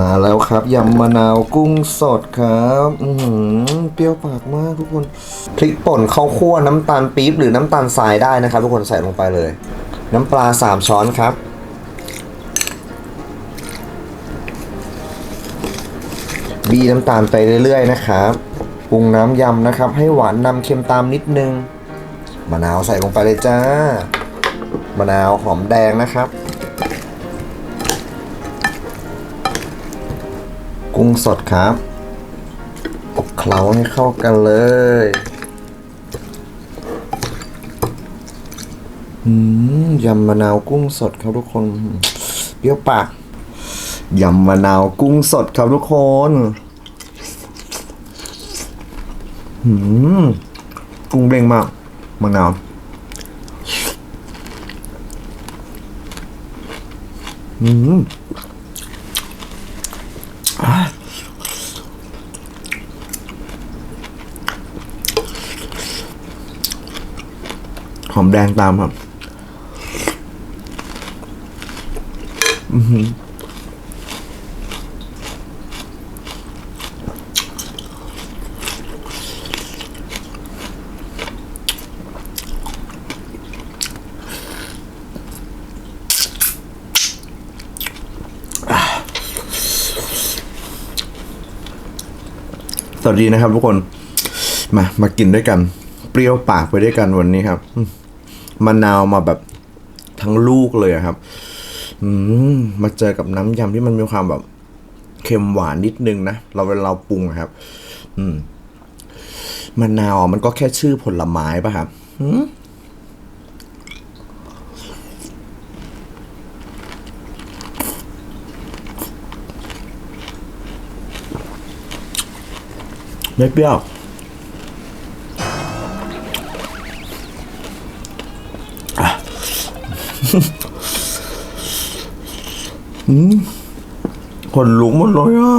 มาแล้วครับยำมะนาวกุ้งสดครับอืเปรี้ยวปากมากทุกคนพริกป่นข้าวคั่วน้ำตาลปี๊บหรือน้ำตาลทรายได้นะครับ ทุกคนใส่ลงไปเลย น้ำปลาสามช้อนครับบีน้ำตาลไปเรื่อยๆนะครับปรุงน้ำยำนะครับ ให้หวานนำเค็มตามนิดนึงมะนาวใส่ลงไปเลยจ้ามะนาวหอมแดงนะครับ กุ้งสดครับคลุกเคล้าให้เข้ากันเลยอืมยำมะนาวกุ้งสดครับทุกคน เปรี้ยวปากยำมะนาวกุ้งสดครับทุกคนอืมกุ้งเด้งมากมะนาวอืม หอมแดงตามครับสวัสดีนะครับทุกคน มา มากินด้วยกัน เปรี้ยวปากไปด้วยกันวันนี้ครับ มะนาวมาแบบทั้งลูกเลยครับ อืมมาเจอกับน้ำยำที่มันมีความแบบเค็มหวานนิดนึงนะ เราเวลาเราปรุงครับ อืมมะนาวมันก็แค่ชื่อผลไม้ป่ะครับไม่เปรี้ยว คนลุกหมดเลยอะ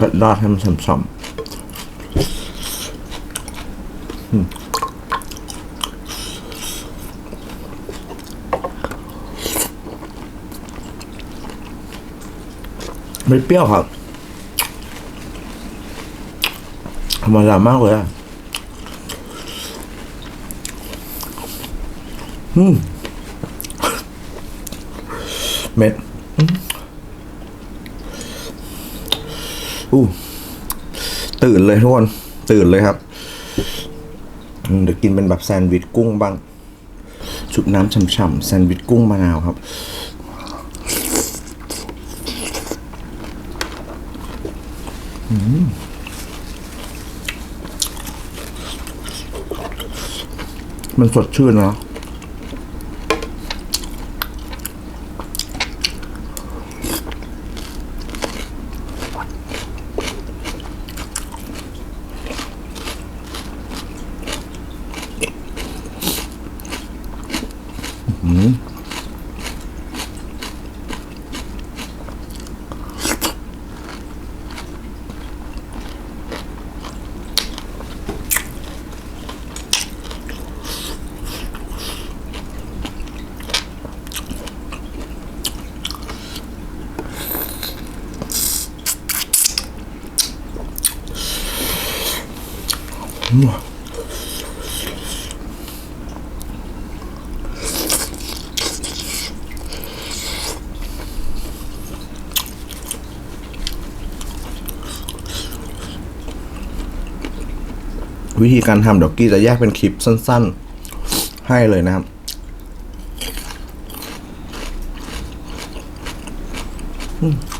เผ็ดราดให้มันฉ่ำๆไม่เปรี้ยวครับ ธรรมดามากเลยอะ อืม เม็ด อู้ตื่นเลยทุกคน ตื่นเลยครับ เดี๋ยวกินเป็นแบบแซนด์วิชกุ้งบ้างชุบน้ำฉ่ำๆแซนด์วิชกุ้งมะนาวครับ อืมมันสดชื่นนะ วิธีการทำดี๋ยกี้จะแยกเป็นคลิปสั้น ๆ ให้เลยนะครับ อืม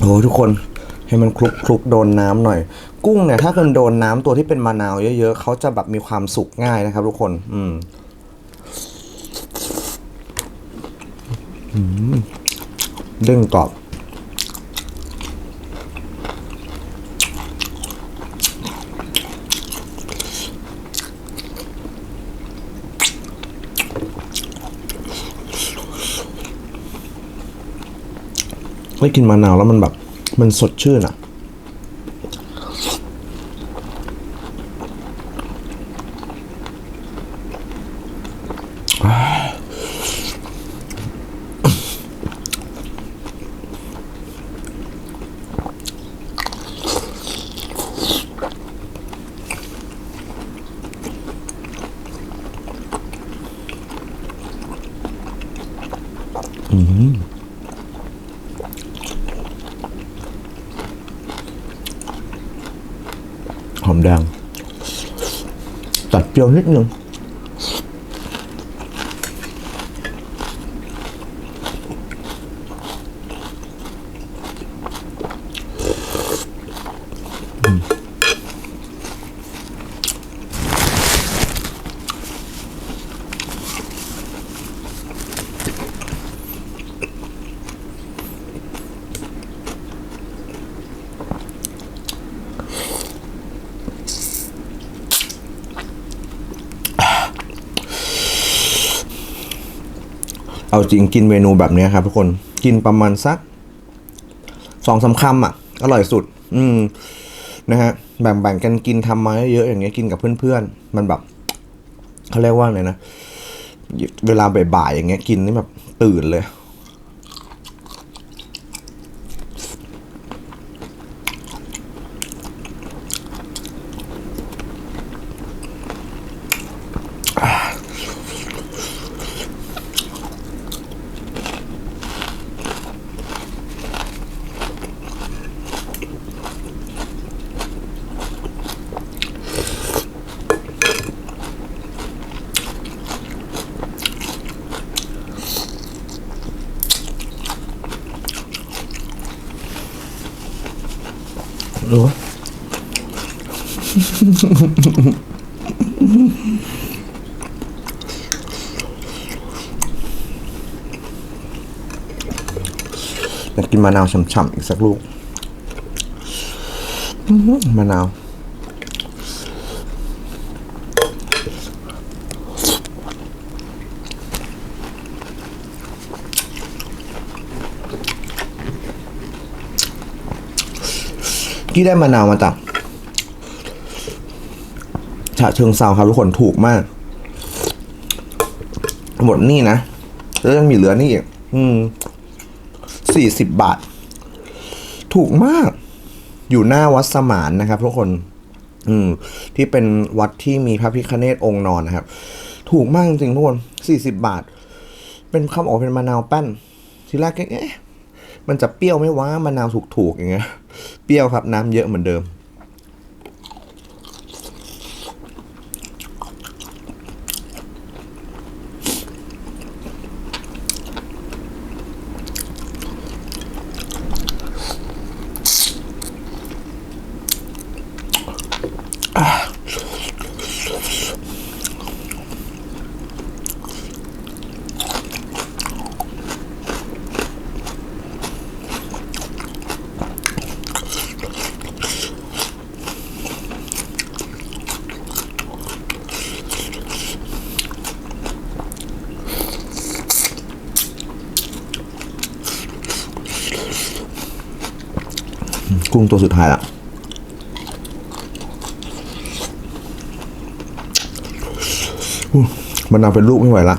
โอ้ทุกคนให้มันคลุกคลุกโดนน้ำหน่อย กุ้งเนี่ยถ้าเกินโดนน้ำตัวที่เป็นมะนาวเยอะๆเขาจะแบบมีความสุกง่ายนะครับ ทุกคน อืมอืมเด้งกรอบ ได้กินมะนาวแล้วมันแบบ มันสดชื่นอะ หอมแดงตัดเปรี้ยวนิดนึง เอาจริงกินเมนูแบบนี้ครับทุกคนกินประมาณสักสองสามคำอะ อร่อยสุด อืมนะฮะแบ่งๆกันกินทำมาเยอะๆอย่างเงี้ยกินกับเพื่อนๆ มันแบบเขาเรียกว่าไงนะ เวลาบ่ายๆอย่างเงี้ยกินนี่แบบตื่นเลย รู้อยากกินมะนาวฉ่ำๆอีกสักลูกมะนาว กี้ได้มะนาวมาจากฉะเชิงเซาครับทุกคนถูกมาก หมดนี่นะ แล้วยังมีเหลือนี่อีกอืมสี่สิบบาท ถูกมาก อยู่หน้าวัดสมานนะครับ ทุกคน อืม ที่เป็นวัดที่มีพระพิฆเนศองค์นอนนะครับ ถูกมากจริงๆทุกคนสี่สิบบาท เป็นคำออกเป็นมะนาวแป้น ทีแรกก็เอ๊ะมันจะเปรี้ยวไหมวะมะนาวถูกๆอย่างเงี้ย เปรี้ยวครับน้ำเยอะเหมือนเดิม กุ้งตัวสุดท้ายละมันเอาเป็นลูกไม่ไหวละ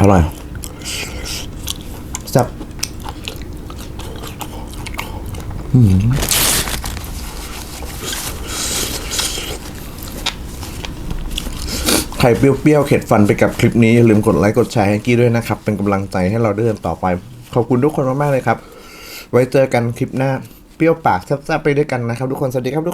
อร่อยแซ่บใครเปรี้ยวๆเข็ดฟันไปกับคลิปนี้อย่าลืมกดไลค์กดแชร์ให้กี้ด้วยนะครับ เป็นกำลังใจให้เราเดินต่อไป ขอบคุณทุกคนมากๆเลยครับ ไว้เจอกันคลิปหน้า เปรี้ยวปากแซ่บๆไปด้วยกันนะครับทุกคน สวัสดีครับทุกคน